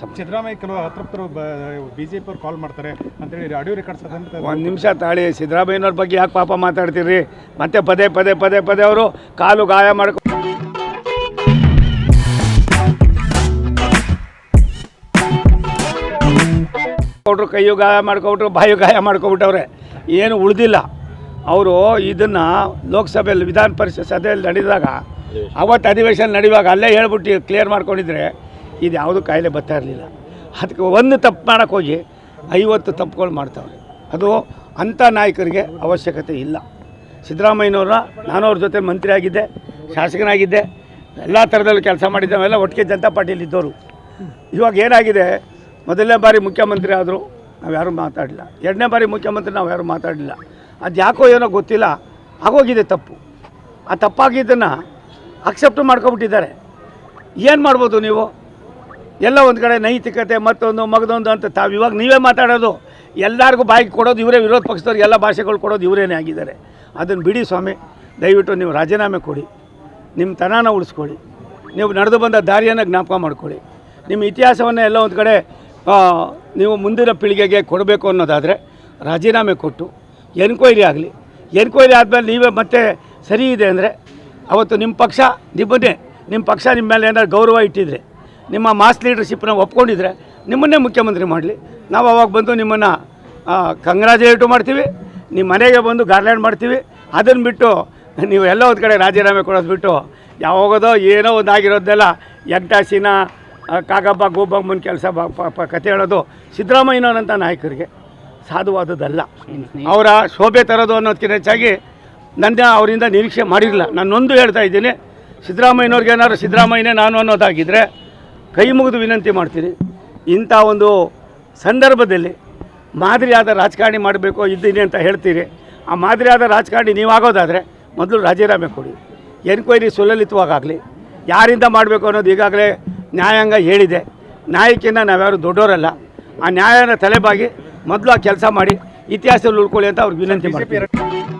ಸಿದ್ದರಾಮಯ್ಯ ಕೆಲವು ಅತೃಪ್ತರು ಬಿಜೆಪಿ ಅವ್ರು ಕಾಲ್ ಮಾಡ್ತಾರೆ. ಅಂತೇಳಿ ಆಡಿಯೋ ರೆಕಾರ್ಡ್ಸ್ ಒಂದು ನಿಮಿಷ ತಾಳಿ ಸಿದ್ದರಾಮಯ್ಯನವ್ರ ಬಗ್ಗೆ ಯಾಕೆ ಪಾಪ ಮಾತಾಡ್ತೀರಿ ಮತ್ತೆ ಪದೇ ಪದೇ ಪದೇ ಪದೇ ಅವರು ಕಾಲು ಗಾಯ ಮಾಡ್ಕೊ ಕೊಟ್ರು ಕೈಯು ಗಾಯ ಮಾಡ್ಕೊಬಿಟ್ರು ಬಾಯು ಗಾಯ ಮಾಡ್ಕೊಬಿಟ್ಟವ್ರೆ. ಏನು ಉಳಿದಿಲ್ಲ. ಅವರು ಇದನ್ನು ಲೋಕಸಭೆಯಲ್ಲಿ ವಿಧಾನ ಪರಿಷತ್ ಸಭೆಯಲ್ಲಿ ನಡೆದಾಗ ಅವತ್ತು ಅಧಿವೇಶನ ನಡೆಯುವಾಗ ಅಲ್ಲೇ ಹೇಳ್ಬಿಟ್ಟು ಕ್ಲಿಯರ್ ಮಾಡ್ಕೊಂಡಿದ್ರೆ ಇದು ಯಾವುದು ಕಾಯಿಲೆ ಬರ್ತಾ ಇರಲಿಲ್ಲ. ಅದಕ್ಕೆ ಒಂದು ತಪ್ಪು ಮಾಡೋಕ್ಕೆ ಹೋಗಿ ಐವತ್ತು ತಪ್ಪುಗಳು ಮಾಡ್ತಾವೆ ಅದು ಅಂಥ ನಾಯಕರಿಗೆ ಅವಶ್ಯಕತೆ ಇಲ್ಲ. ಸಿದ್ದರಾಮಯ್ಯನವ್ರ ನಾನು ಅವ್ರ ಜೊತೆ ಮಂತ್ರಿ ಆಗಿದ್ದೆ, ಶಾಸಕನಾಗಿದ್ದೆ, ಎಲ್ಲ ಥರದಲ್ಲೂ ಕೆಲಸ ಮಾಡಿದ್ದಾವೆಲ್ಲ ಒಟ್ಟಿಗೆ ಜನತಾ ಪಾರ್ಟಿಯಲ್ಲಿ ಇದ್ದವರು ಇವಾಗ ಏನಾಗಿದೆ, ಮೊದಲನೇ ಬಾರಿ ಮುಖ್ಯಮಂತ್ರಿ ಆದರೂ ನಾವು ಯಾರೂ ಮಾತಾಡಲಿಲ್ಲ. ಎರಡನೇ ಬಾರಿ ಮುಖ್ಯಮಂತ್ರಿ ನಾವು ಯಾರೂ ಮಾತಾಡಲಿಲ್ಲ. ಅದು ಯಾಕೋ ಏನೋ ಗೊತ್ತಿಲ್ಲ, ಆಗೋಗಿದೆ ತಪ್ಪು. ಆ ತಪ್ಪಾಗಿದ್ದನ್ನು ಅಕ್ಸೆಪ್ಟ್ ಮಾಡ್ಕೊಬಿಟ್ಟಿದ್ದಾರೆ ಏನು ಮಾಡ್ಬೋದು ನೀವು? ಎಲ್ಲ ಒಂದು ಕಡೆ ನೈತಿಕತೆ, ಮತ್ತೊಂದು ಮಗದೊಂದು ಅಂತ ತಾವು ಇವಾಗ ನೀವೇ ಮಾತಾಡೋದು. ಎಲ್ಲರಿಗೂ ಬಾಯಿಗೆ ಕೊಡೋದು ಇವರೇ, ವಿರೋಧ ಪಕ್ಷದವ್ರಿಗೆ ಎಲ್ಲ ಭಾಷೆಗಳು ಕೊಡೋದು ಇವರೇನೇ ಆಗಿದ್ದಾರೆ. ಅದನ್ನು ಬಿಡಿ ಸ್ವಾಮಿ, ದಯವಿಟ್ಟು ನೀವು ರಾಜೀನಾಮೆ ಕೊಡಿ. ನಿಮ್ಮ ತನಾನ ಉಳಿಸ್ಕೊಳ್ಳಿ. ನೀವು ನಡೆದು ಬಂದ ದಾರಿಯನ್ನು ಜ್ಞಾಪಕ ಮಾಡ್ಕೊಳ್ಳಿ. ನಿಮ್ಮ ಇತಿಹಾಸವನ್ನು ಎಲ್ಲ ಒಂದು ಕಡೆ ನೀವು ಮುಂದಿನ ಪೀಳಿಗೆಗೆ ಕೊಡಬೇಕು ಅನ್ನೋದಾದರೆ ರಾಜೀನಾಮೆ ಕೊಟ್ಟು, ಎನ್ಕ್ವೈರಿ ಆಗಲಿ. ಎನ್ಕ್ವೈರಿ ಆದಮೇಲೆ ನೀವೇ ಮತ್ತೆ ಸರಿ ಇದೆ ಅಂದರೆ, ಅವತ್ತು ನಿಮ್ಮ ಪಕ್ಷ ನಿಮ್ಮನ್ನೇ ನಿಮ್ಮ ಪಕ್ಷ ನಿಮ್ಮ ಮೇಲೆ ಏನಾದ್ರು ಗೌರವ ಇಟ್ಟಿದ್ರೆ. ನಿಮ್ಮ ಮಾಸ್ ಲೀಡರ್ಶಿಪ್ನ ಒಪ್ಕೊಂಡಿದ್ರೆ ನಿಮ್ಮನ್ನೇ ಮುಖ್ಯಮಂತ್ರಿ ಮಾಡಲಿ. ನಾವು ಅವಾಗ ಬಂದು ನಿಮ್ಮನ್ನು ಕಂಗ್ರಾಜುಲೇಟು ಮಾಡ್ತೀವಿ. ನಿಮ್ಮ ಮನೆಗೆ ಬಂದು ಗಾರ್ಲ್ಯಾಂಡ್ ಮಾಡ್ತೀವಿ. ಅದನ್ನು ಬಿಟ್ಟು ನೀವು ಎಲ್ಲ ಒಂದು ಕಡೆ ರಾಜೀನಾಮೆ ಕೊಡೋದು ಬಿಟ್ಟು ಯಾವಾಗೋದೋ ಏನೋ ಒಂದು ಆಗಿರೋದೆಲ್ಲ ಎಂಟಾಸಿನ ಕಾಗಬ್ಬ ಗೋಬಮ್ಮನ ಕೆಲಸ ಕತೆ ಹೇಳೋದು ಸಿದ್ದರಾಮಯ್ಯನವರಂಥ ನಾಯಕರಿಗೆ ಸಾಧುವಾದದ್ದಲ್ಲ. ಅವರ ಶೋಭೆ ತರೋದು ಅನ್ನೋದಕ್ಕಿಂತ ಹೆಚ್ಚಾಗಿ ನನ್ನ ಅವರಿಂದ ನಿರೀಕ್ಷೆ ಮಾಡಿರಲಿಲ್ಲ. ನಾನೊಂದು ಹೇಳ್ತಾ ಇದ್ದೀನಿ, ಸಿದ್ದರಾಮಯ್ಯನವ್ರಿಗೆ ಏನಾದ್ರು ಸಿದ್ದರಾಮಯ್ಯನೇ ನಾನು ಅನ್ನೋದಾಗಿದ್ದರೆ ಕೈ ಮುಗಿದು ವಿನಂತಿ ಮಾಡ್ತೀನಿ. ಇಂಥ ಒಂದು ಸಂದರ್ಭದಲ್ಲಿ ಮಾದರಿಯಾದ ರಾಜಕಾರಣಿ ಮಾಡಬೇಕು ಇದ್ದೀನಿ ಅಂತ ಹೇಳ್ತೀರಿ. ಆ ಮಾದರಿಯಾದ ರಾಜಕಾರಣಿ ನೀವಾಗೋದಾದರೆ ಮೊದಲು ರಾಜೀನಾಮೆ ಕೊಡಿ. ಎನ್ಕ್ವೈರಿ ಸುಲಲಿತವಾಗಲಿ ಯಾರಿಂದ ಮಾಡಬೇಕು ಅನ್ನೋದು ಈಗಾಗಲೇ ನ್ಯಾಯಾಂಗ ಹೇಳಿದೆ. ನ್ಯಾಯಕ್ಕಿಂತ ನಾವ್ಯಾರು ದೊಡ್ಡವರಲ್ಲ ಆ ನ್ಯಾಯನ ತಲೆಬಾಗಿ ಮೊದಲು ಆ ಕೆಲಸ ಮಾಡಿ ಇತಿಹಾಸದಲ್ಲಿ ಉಳ್ಕೊಳ್ಳಿ ಅಂತ ಅವ್ರಿಗೆ ವಿನಂತಿ ಮಾಡ್ತೀನಿ.